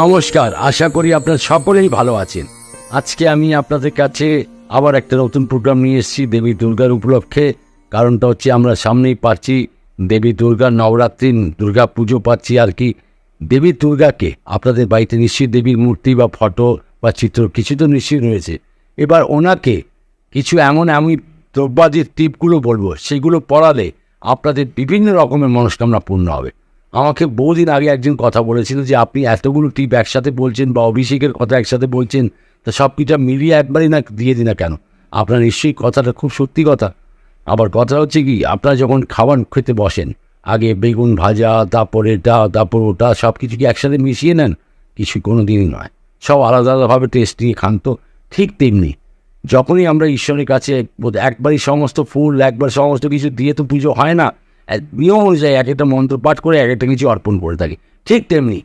নমস্কার, আশা করি আপনার সকলেই ভালো আছেন। আজকে আমি আপনাদের কাছে আবার একটা নতুন প্রোগ্রাম নিয়ে এসেছি দেবী দুর্গার উপলক্ষে। কারণটা হচ্ছে আমরা সামনেই পাচ্ছি দেবী দুর্গার নবরাত্রি, দুর্গা পুজো পাচ্ছি আর কি। দেবী দুর্গাকে আপনাদের বাড়িতে নিশ্চয়ই দেবীর মূর্তি বা ফটো বা চিত্র কিছু তো নিশ্চয়ই রয়েছে। এবার ওনাকে কিছু এমন আমি দ্রব্যাদির টিপগুলো বলব, সেগুলো পড়ালে আপনাদের বিভিন্ন রকমের মনস্কামনা পূর্ণ হবে। আমাকে বহুদিন আগে একজন কথা বলেছিল যে আপনি এতগুলো টিপ একসাথে বলছেন বা অভিষেকের কথা একসাথে বলছেন, তা সব কিছু মিলিয়ে একবারই না দিয়ে দিন না কেন? আপনার নিশ্চয়ই কথাটা খুব সত্যি কথা। আবার কথা হচ্ছে কি, আপনারা যখন খাবার খেতে বসেন, আগে বেগুন ভাজা, তারপর এটা তারপর ওটা সব কিছু কি একসাথে মিশিয়ে নেন? কিছু কোনো দিনই নয়। সব আলাদা আলাদাভাবে টেস্ট নিয়ে খান তো, ঠিক তেমনি। যখনই আমরা ঈশ্বরের কাছে একবারই সমস্ত ফুল, একবার সমস্ত কিছু দিয়ে তো পুজো হয় না নিয়ম অনুযায়ী এক একটা মন্ত্র পাঠ করে এক একটা কিছু অর্পণ করে থাকি। ঠিক তেমনি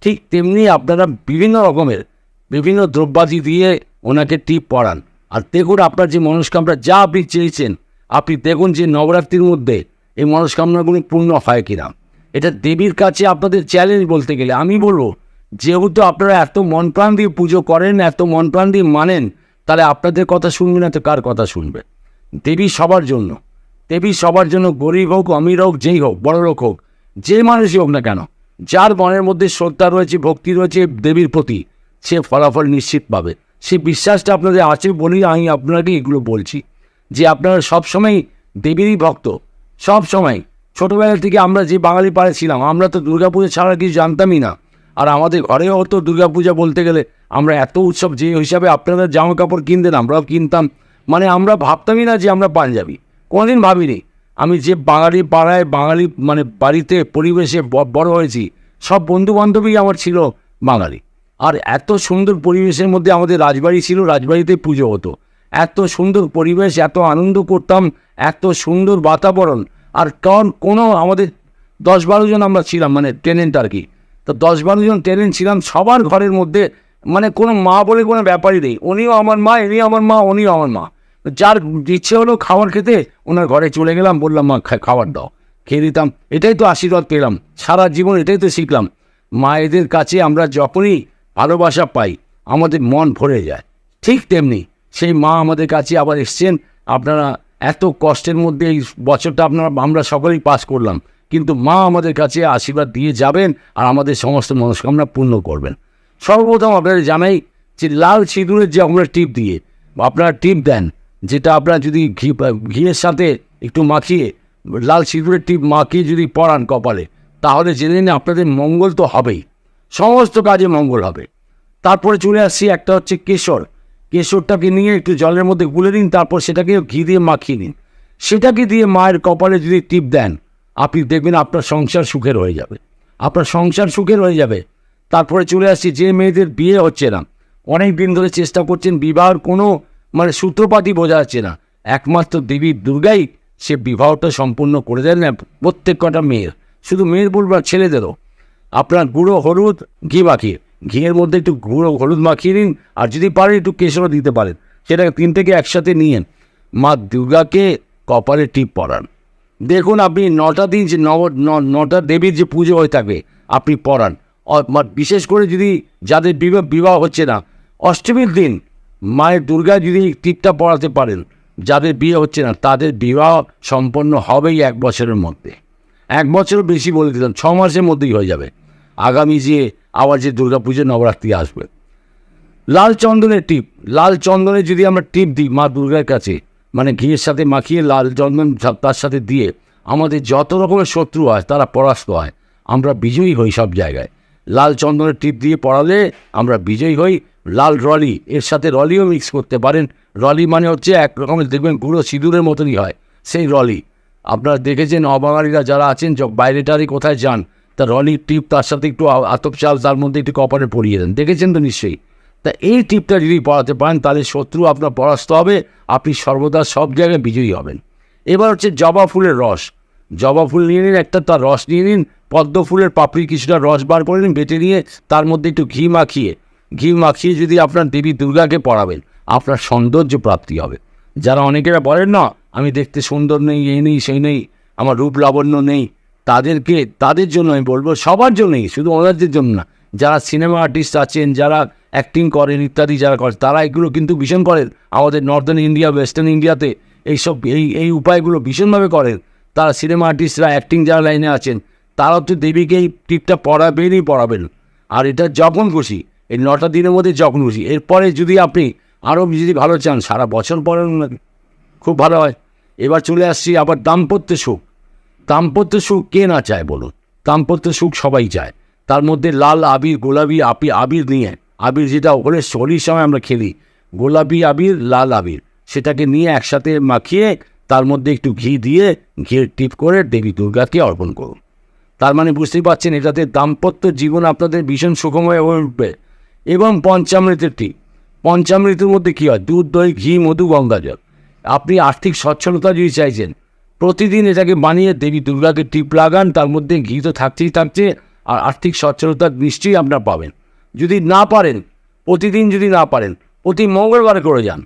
ঠিক তেমনি আপনারা বিভিন্ন রকমের বিভিন্ন দ্রব্যাদি দিয়ে ওনাকে টিপ পড়ান। আর দেখুন আপনার যে মনস্কামনা, যা আপনি চেয়েছেন, আপনি দেখুন যে নবরাত্রির মধ্যে এই মনস্কামনাগুলি পূর্ণ হয় কিনা। এটা দেবীর কাছে আপনাদের চ্যালেঞ্জ বলতে গেলে আমি বলব, যেহেতু আপনারা এত মন প্রাণ দিয়ে পুজো করেন, এত মন প্রাণ দিয়ে মানেন, তাহলে আপনাদের কথা শুনবে না তো কার কথা শুনবে? দেবী সবার জন্য। দেবী সবার জন্য গরিব হোক, অমির হোক, যেই হোক, বড় লোক হোক, যে মানুষই হোক না কেন, যার মনের মধ্যে শ্রদ্ধা রয়েছে, ভক্তি রয়েছে দেবীর প্রতি, সে ফলাফল নিশ্চিত পাবে। সে বিশ্বাসটা আপনাদের আছে বলেই আমি আপনাকে এগুলো বলছি, যে আপনারা সবসময় দেবীরই ভক্ত সব সময় ছোটোবেলা থেকে আমরা যে বাঙালি পাড়ে ছিলাম, আমরা তো দুর্গাপুজো ছাড়া কিছু জানতামই না। আর আমাদের ঘরেও হতো দুর্গাপূজা বলতে গেলে আমরা এত উৎসব যে হিসাবে আপনারা জামা কাপড় কিনতেন, আমরাও কিনতাম। মানে আমরা ভাবতামই না যে আমরা পাঞ্জাবি। কোনোদিন ভাবিনি। আমি যে বাঙালি পাড়ায়, বাঙালি মানে বাড়িতে, পরিবেশে বড় হয়েছি, সব বন্ধু বান্ধবী আমার ছিল বাঙালি। আর এত সুন্দর পরিবেশের মধ্যে আমাদের রাজবাড়ি ছিল, রাজবাড়িতে পুজো হতো। এত সুন্দর পরিবেশ, এত আনন্দ করতাম, এত সুন্দর বাতাবরণ। আর কারণ কোনো আমাদের দশ বারো জন আমরা ছিলাম মানে টেনেন্ট আর কি। তো দশ বারো জন টেনেন্ট ছিলাম, সবার ঘরের মধ্যে মানে কোনো মা বলে কোনো ব্যাপারই নেই। উনিও আমার মা, ইনিও আমার মা, উনিও আমার মা। যার ইচ্ছে হলো খাবার খেতে, ওনার ঘরে চলে গেলাম, বললাম, মা খাবার দাও। খেয়ে দিতাম। এটাই তো আশীর্বাদ পেলাম। সারা জীবন এটাই তো শিখলাম। মায়েদের কাছে আমরা যখনই ভালোবাসা পাই, আমাদের মন ভরে যায়। ঠিক তেমনি সেই মা আমাদের কাছে আবার এসছেন। আপনারা এত কষ্টের মধ্যে এই বছরটা আপনারা, আমরা সকলেই পাস করলাম। কিন্তু মা আমাদের কাছে আশীর্বাদ দিয়ে যাবেন আর আমাদের সমস্ত মনস্কামনা পূর্ণ করবেন। সর্বপ্রথম আপনারা জানাই যে, লাল সিঁদুরের যে আমরা টিপ দিয়ে, আপনারা টিপ দেন যেটা আপনারা যদি ঘি, ঘিয়ের সাথে একটু মাখিয়ে, লাল সিঁদুরের টিপ মাখিয়ে যদি পড়ান কপালে, তাহলে জেনে নিন আপনাদের মঙ্গল তো হবেই। সমস্ত কাজে মঙ্গল হবে। তারপরে চলে আসছি একটা হচ্ছে কেশর। কেশরটাকে নিয়ে একটু জলের মধ্যে গুলে দিন তারপর সেটাকে ঘি দিয়ে মাখিয়ে নিন। সেটাকে দিয়ে মায়ের কপালে যদি টিপ দেন, আপনি দেখবেন আপনার সংসার সুখের হয়ে যাবে। আপনার সংসার সুখের হয়ে যাবে। তারপরে চলে আসছি, যে মেয়েদের বিয়ে হচ্ছে না, অনেক দিন ধরে চেষ্টা করছেন বিবাহর কোনো মানে সূত্রপাতি বোঝা যাচ্ছে না। একমাত্র দেবী দুর্গাই সে বিবাহটা সম্পূর্ণ করে দেন না প্রত্যেক কটা মেয়ের। শুধু মেয়ের বলব না, ছেলেদেরও। আপনার গুঁড়ো হলুদ ঘি মাখিয়ে ঘিয়ের মধ্যে একটু গুঁড়ো হলুদ মাখিয়ে নিন আর যদি পারেন একটু কেশরও দিতে পারেন। সেটা তিন থেকে একসাথে নিয়েন মা দুর্গাকে কপালে টিপ পরান। দেখুন আপনি নটা দিন যে নব নটা দেবীর যে পুজো হয়ে থাকবে আপনি মা- বিশেষ করে যদি যাদের বিবাহ বিবাহ হচ্ছে না অষ্টমীর দিন মায়ের দুর্গা যদি টিপটা পড়াতে পারেন, যাদের বিয়ে হচ্ছে না, তাদের বিবাহ সম্পন্ন হবেই এক বছরের মধ্যে। এক বছরও বেশি বলে দিলাম, ছ মাসের মধ্যেই হয়ে যাবে। আগামী যে আবার যে দুর্গাপুজো নবরাত্রি আসবে। লাল চন্দনের টিপ, লাল চন্দনের যদি আমরা টিপ দিই মা দুর্গার কাছে মানে ঘিয়ের সাথে মাখিয়ে লাল চন্দন তার সাথে দিয়ে আমাদের যত রকমের শত্রু হয়, তারা পরাস্ত হয়, আমরা বিজয়ী হই সব জায়গায়। লাল চন্দনের টিপ দিয়ে পড়ালে আমরা বিজয়ী হই লাল রলি, এর সাথে রলিও মিক্স করতে পারেন। রলি মানে হচ্ছে এক রকমের, দেখবেন গুঁড়ো সিঁদুরের মতনই হয়, সেই রলি। আপনারা দেখেছেন অবাঙালিরা যারা আছেন, য- বাইরে টারে কোথায় যান, তা রলির টিপ তার সাথে একটু আতপ চাল, তার মধ্যে একটু কপারে পরিয়ে দেন। দেখেছেন তো নিশ্চয়ই? তা এই টিপটা যদি পড়াতে পারেন, তাহলে শত্রু আপনার পরাস্ত হবে, আপনি সর্বদা সব জায়গায় বিজয়ী হবেন। এবার হচ্ছে জবা ফুলের রস। জবা ফুল নিয়ে নিন, একটা তার রস নিয়ে নিন, পদ্ম ফুলের পাপড়ি কিছুটা রস বার করে নিন, বেটে নিয়ে তার মধ্যে একটু ঘি মাখিয়ে ঘি মাখিয়ে যদি আপনার দেবী দুর্গাকে পড়াবেন, আপনার সৌন্দর্য প্রাপ্তি হবে। যারা অনেকেরা বলেন, না, আমি দেখতে সুন্দর নেই, এই নেই, সেই নেই, আমার রূপ লাবণ্য নেই। তাদেরকে, তাদের জন্য আমি বলব, সবার জন্যই, শুধু ওনাদের জন্য না। যারা সিনেমা আর্টিস্ট আছেন, যারা অ্যাক্টিং করেন ইত্যাদি যারা করেন, তারা এগুলো কিন্তু ভীষণ করেন। আমাদের নর্দার্ন ইন্ডিয়া ওয়েস্টার্ন ইন্ডিয়াতে এইসব, এই এই উপায়গুলো ভীষণভাবে করেন। তারা সিনেমা আর্টিস্টরা অ্যাক্টিং যারা লাইনে আছেন তারা তো দেবীকে এই টিপটা পড়াবেনই পড়াবেন। আর এটা যখন খুশি এই নটা দিনের মধ্যে যখন খুশি এরপরে যদি আপনি আরও যদি ভালো চান, সারা বছর পরে খুব ভালো হয়। এবার চলে আসছি আবার দাম্পত্য সুখ। দাম্পত্য সুখ কে না চায় বলুন? দাম্পত্য সুখ সবাই চায়। তার মধ্যে লাল, আবির গোলাপি আপি, আবির নিয়ে। আবির যেটা ওখানে হোলির সময় আমরা খেলি। গোলাপি আবির, লাল, আবির। সেটাকে নিয়ে একসাথে মাখিয়ে তার মধ্যে একটু ঘি দিয়ে ঘিয়ের টিপ করে দেবী দুর্গাকে অর্পণ করুন। তার মানে বুঝতেই পারছেন, এটাতে দাম্পত্য জীবন আপনাদের ভীষণ সুখময় হয়ে উঠবে। এবং পঞ্চামৃতের টিপ পঞ্চামৃতের মধ্যে কী হয়? দুধ, দই, ঘি, মধু গঙ্গা জল আপনি আর্থিক সচ্ছলতা যদি চাইছেন, প্রতিদিন এটাকে বানিয়ে দেবী দুর্গাকে টিপ লাগান, তার মধ্যে ঘি তো থাকছেই থাকছে, আর আর্থিক সচ্ছলতা নিশ্চয়ই আপনার পাবেন। যদি না পারেন, প্রতিদিন যদি না পারেন, প্রতি মঙ্গলবার করে যান।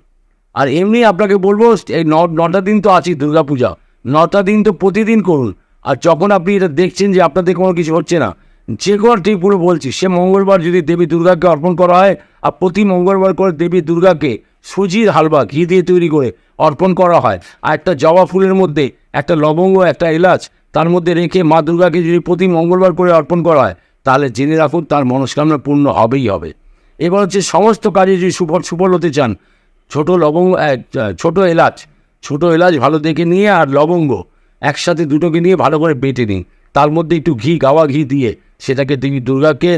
আর এমনি আপনাকে বলব, এই নটা দিন তো আছেই দুর্গাপূজা নটা দিন তো প্রতিদিন করুন। আর যখন আপনি এটা দেখছেন যে আপনাদের কোনো কিছু হচ্ছে না যে কোনো ঠিক পুরো বলছি, সে মঙ্গলবার যদি দেবী দুর্গাকে অর্পণ করা হয়, আর প্রতি মঙ্গলবার করে দেবী দুর্গাকে সুজির হালবা ঘি দিয়ে তৈরি করে অর্পণ করা হয়। আর একটা জবা ফুলের মধ্যে একটা লবঙ্গ, একটা এলাচ, তার মধ্যে রেখে মা দুর্গাকে যদি প্রতি মঙ্গলবার করে অর্পণ করা হয়, তাহলে জেনে রাখুন তার মনস্কামনা পূর্ণ হবেই হবে। এবার হচ্ছে সমস্ত কাজে যদি সুফল সুফল হতে চান, ছোট লবঙ্গ ছোট এলাচ ছোট এলাচ ভালো দেখে নিয়ে আর লবঙ্গ একসাথে দুটোকে নিয়ে ভালো করে বেটে নিন। তার মধ্যে একটু ঘি, গাওয়া ঘি দিয়ে সেটাকে দেবী দুর্গাকে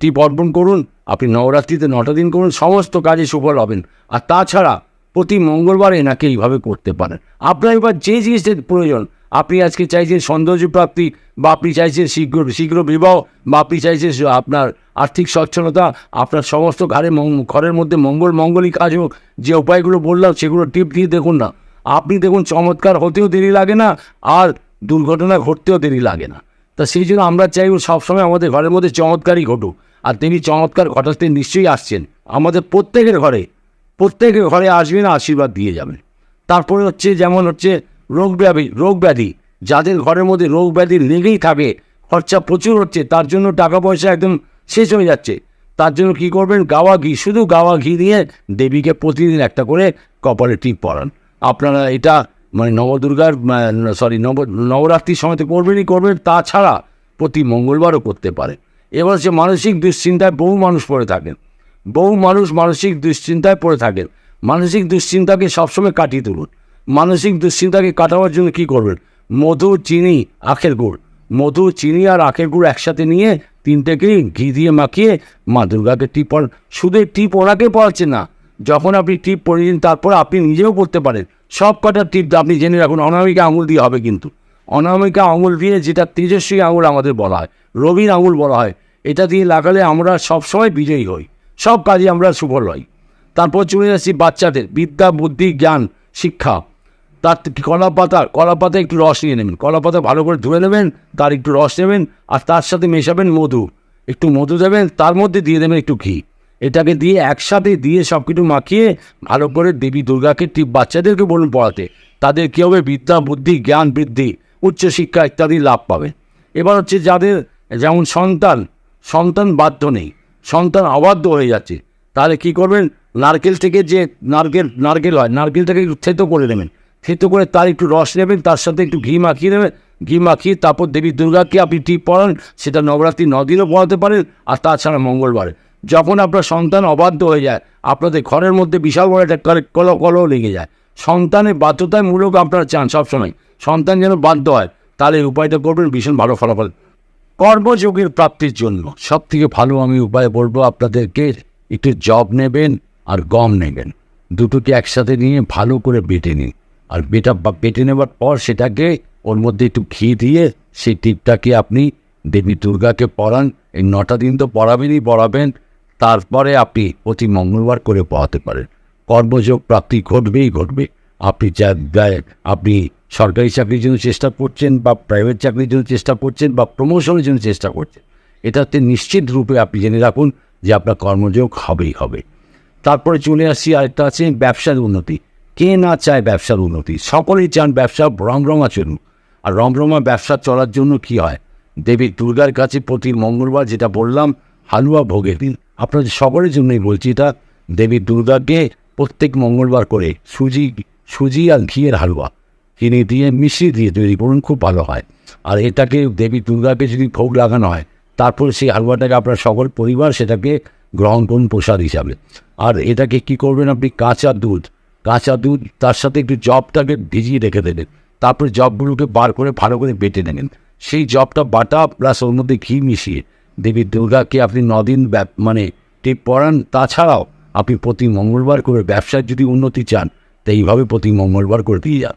টিপ অর্পণ করুন, আপনি নবরাত্রিতে নটা দিন করুন, সমস্ত কাজে সুফল হবেন আর তাছাড়া প্রতি মঙ্গলবার এনাকে এইভাবে করতে পারেন। আপনার এবার যে জিনিসের প্রয়োজন, আপনি আজকে চাইছেন সৌন্দর্য প্রাপ্তি, বা আপনি চাইছেন শীঘ্র শীঘ্র বিবাহ, বা আপনি চাইছেন আপনার আর্থিক সচ্ছলতা, আপনার সমস্ত ঘরে ঘরের মধ্যে মঙ্গল, মঙ্গলই কাজ হোক, যে উপায়গুলো বললাম, সেগুলো টিপ দিয়ে দেখুন না। আপনি দেখুন, চমৎকার হতেও দেরি লাগে না, আর দুর্ঘটনা ঘটতেও দেরি লাগে না। তা সেই জন্য আমরা চাইব সবসময় আমাদের ঘরের মধ্যে চমৎকারই ঘটুক। আর তিনি চমৎকার ঘটাতে নিশ্চয়ই আসছেন। আমাদের প্রত্যেকের ঘরে প্রত্যেকের ঘরে আসবেন, আশীর্বাদ দিয়ে যাবেন। তারপরে হচ্ছে যেমন হচ্ছে রোগ ব্যাধি রোগ ব্যাধি। যাদের ঘরের মধ্যে রোগ ব্যাধি লেগেই থাকে, খরচা প্রচুর হচ্ছে, তার জন্য টাকা পয়সা একদম শেষ হয়ে যাচ্ছে। তার জন্য কী করবেন? গাওয়া ঘি, শুধু গাওয়া ঘি দিয়ে দেবীকে প্রতিদিন একটা করে কপালে টিপ পরান। আপনারা এটা মানে নবদুর্গার সরি নব, নবরাত্রির সময় তো করবেনই করবেন, তাছাড়া প্রতি মঙ্গলবারও করতে পারে এবার হচ্ছে মানসিক দুশ্চিন্তায় বহু মানুষ পড়ে থাকেন। বহু মানুষ মানসিক দুশ্চিন্তায় পড়ে থাকেন। মানসিক দুশ্চিন্তাকে সবসময় কাটিয়ে তুলুন। মানসিক দুশ্চিন্তাকে কাটাবার জন্য কী করবেন? মধু, চিনি, আখের গুড়। মধু, চিনি আর আখের গুড় একসাথে নিয়ে তিনটেকেই ঘি দিয়ে মাখিয়ে মা দুর্গাকে টিপ শুধু টিপ ওনাকে পড়াচ্ছে না যখন আপনি টিপ পরিয়ে দিন তারপর আপনি নিজেও পড়তে পারেন। সব কটা টিপ আপনি জেনে রাখুন, অনামিকা আঙুল দিয়ে হবে কিন্তু। অনামিকা আঙুল দিয়ে যেটা তেজস্বী আঙুল আমাদের বলা হয় রবির আঙুল বলা হয়, এটা দিয়ে লাগালে আমরা সবসময় বিজয়ী হই। সব কাজে আমরা সুফল হই। তারপর চলে যাচ্ছি বাচ্চাদের, বিদ্যা, বুদ্ধি, জ্ঞান, শিক্ষা। তার কলা পাতা কলা পাতা একটু রস নিয়ে নেবেন। কলা পাতা ভালো করে ধুয়ে নেবেন, তার একটু রস নেবেন, আর তার সাথে মেশাবেন মধু। একটু মধু দেবেন, তার মধ্যে দিয়ে দেবেন একটু ঘি। এটাকে দিয়ে একসাথে দিয়ে সব কিছু মাখিয়ে ভালো করে দেবী দুর্গাকে টিপ বাচ্চাদেরকে বলুন পড়াতে। তাদের কী হবে? বিদ্যা, বুদ্ধি, জ্ঞান, বৃদ্ধি উচ্চশিক্ষা ইত্যাদি লাভ পাবে। এবার হচ্ছে যাদের যেমন সন্তান সন্তান বাধ্য নেই, সন্তান অবাধ্য হয়ে যাচ্ছে, তাহলে কি করবেন? নারকেল থেকে যে নারকেল নারকেল হয় নারকেলটাকে একটু থেতো করে নেবেন। থেতো করে তার একটু রস নেবেন, তার সাথে একটু ঘি মাখিয়ে নেবেন। ঘি মাখিয়ে তারপর দেবী দুর্গাকে আপনি টিপ পড়ান, সেটা নবরাত্রি নদিনও পড়াতে পারেন, আর তাছাড়া মঙ্গলবারে। যখন আপনার সন্তান অবাধ্য হয়ে যায়, আপনাদের ঘরের মধ্যে বিশাল বড় একটা কল- কল লেগে যায়। সন্তানের বাধ্যতায় মূলক আপনারা চান সবসময়। সন্তান যেন বাধ্য হয়, তাহলে এই উপায়টা করবেন, ভীষণ ভালো ফলাফল। কর্মযোগের প্রাপ্তির জন্য সব থেকে ভালো আমি উপায় বলব আপনাদেরকে, একটু জব নেবেন আর গম নেবেন। দুটোকে একসাথে নিয়ে ভালো করে বেটে নিন। আর বেটা বেটে নেবার পর সেটাকে ওর মধ্যে একটু ঘি দিয়ে সেই টিপটাকে আপনি দেবী দুর্গাকে পড়ান এই নটা দিন তো পড়াবেনই পড়াবেন তারপরে আপনি প্রতি মঙ্গলবার করে পড়াতে পারেন। কর্মযোগ প্রাপ্তি ঘটবেই ঘটবে। আপনি যা আপনি সরকারি চাকরির জন্য চেষ্টা করছেন বা প্রাইভেট চাকরির জন্য চেষ্টা করছেন বা প্রমোশনের জন্য চেষ্টা করছেন, এটাতে নিশ্চিত রূপে আপনি জেনে রাখুন যে আপনার কর্মযোগ হবেই হবে। তারপরে চলে আসছি আরেকটা আছে ব্যবসার উন্নতি। কে না চায় ব্যবসার উন্নতি? সকলেই চান ব্যবসা রমরমা চলুন আর রমরমা ব্যবসা চলার জন্য কি হয়? দেবী দুর্গার কাছে প্রতি মঙ্গলবার যেটা বললাম হালুয়া ভোগে দিন। আপনাদের সকলের জন্যই বলছি, এটা দেবী দুর্গাকে প্রত্যেক মঙ্গলবার করে সুজি সুজি আর ঘিয়ের হালুয়া। চিনি দিয়ে মিশিয়ে দিয়ে তৈরি করুন, খুব ভালো হয়। আর এটাকে দেবী দুর্গাকে যদি ভোগ লাগানো হয়, তারপর সেই হালুয়াটাকে আপনার সকল পরিবার সেটাকে গ্রহণ করুন প্রসাদ হিসাবে। আর এটাকে কি করবেন আপনি? কাঁচা দুধ। কাঁচা দুধ, তার সাথে একটু জবটাকে ভিজিয়ে রেখে দেবেন। তারপরে জবগুলোকে বার করে ভালো করে বেটে নেবেন। সেই জবটা বাটা প্লাস ওর মধ্যে ঘি মিশিয়ে দেবী দুর্গাকে আপনি নদিন মানে টিপ পড়ান তাছাড়াও আপনি প্রতি মঙ্গলবার করে ব্যবসার যদি উন্নতি চান, তো এইভাবে প্রতি মঙ্গলবার করে দিয়ে যান।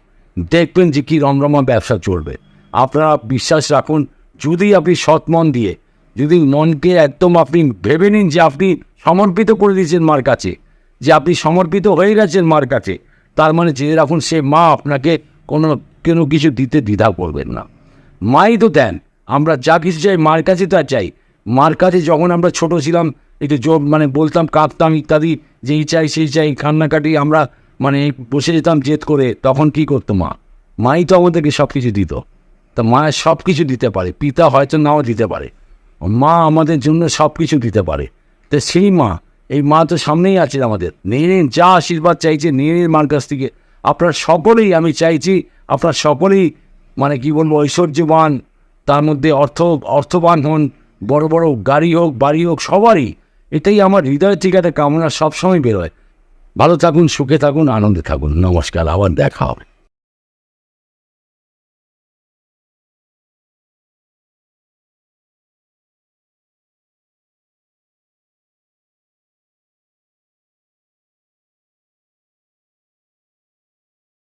দেখবেন যে কী রমরমা ব্যবসা চলবে। আপনারা বিশ্বাস রাখুন, যদি আপনি সৎ মন দিয়ে, যদি মনকে একদম আপনি ভেবে নিন যে আপনি সমর্পিত করে দিয়েছেন মার কাছে, যে আপনি সমর্পিত হয়ে গেছেন মার কাছে, তার মানে জেনে রাখুন সে মা আপনাকে কোনো কোনো কিছু দিতে দ্বিধা করবেন না। মাই তো দেন, আমরা যা কিছু চাই মার কাছে তা চাই। মার কাছে যখন আমরা ছোট ছিলাম, একটু জোর মানে বলতাম, কাঁদতাম ইত্যাদি, যে চাই, সেই চাই, কান্নাকাটি আমরা মানে বসে যেতাম জেদ করে, তখন কি করতো মা? মাই তো আমাদেরকে সব কিছু দিত। তা মা সব কিছু দিতে পারে, পিতা হয়তো নাও দিতে পারে। মা আমাদের জন্য সব কিছু দিতে পারে। তো সেই মা, এই মা তো সামনেই আছে আমাদের। নিয়ে যা আশীর্বাদ চাইছে, নিয়ে নিন মার কাছ থেকে। আপনার সকলেই, আমি চাইছি, আপনার সকলেই মানে কি বলব, ঐশ্বর্যবান, তার মধ্যে অর্থ, অর্থবান হন বড় বড় গাড়ি হোক, বাড়ি হোক, সবারই এটাই আমার হৃদয়ের থেকে কামনা সবসময় বেরোয়। ভালো থাকুন, সুখে থাকুন, আনন্দে থাকুন। নমস্কার, আবার দেখা হবে।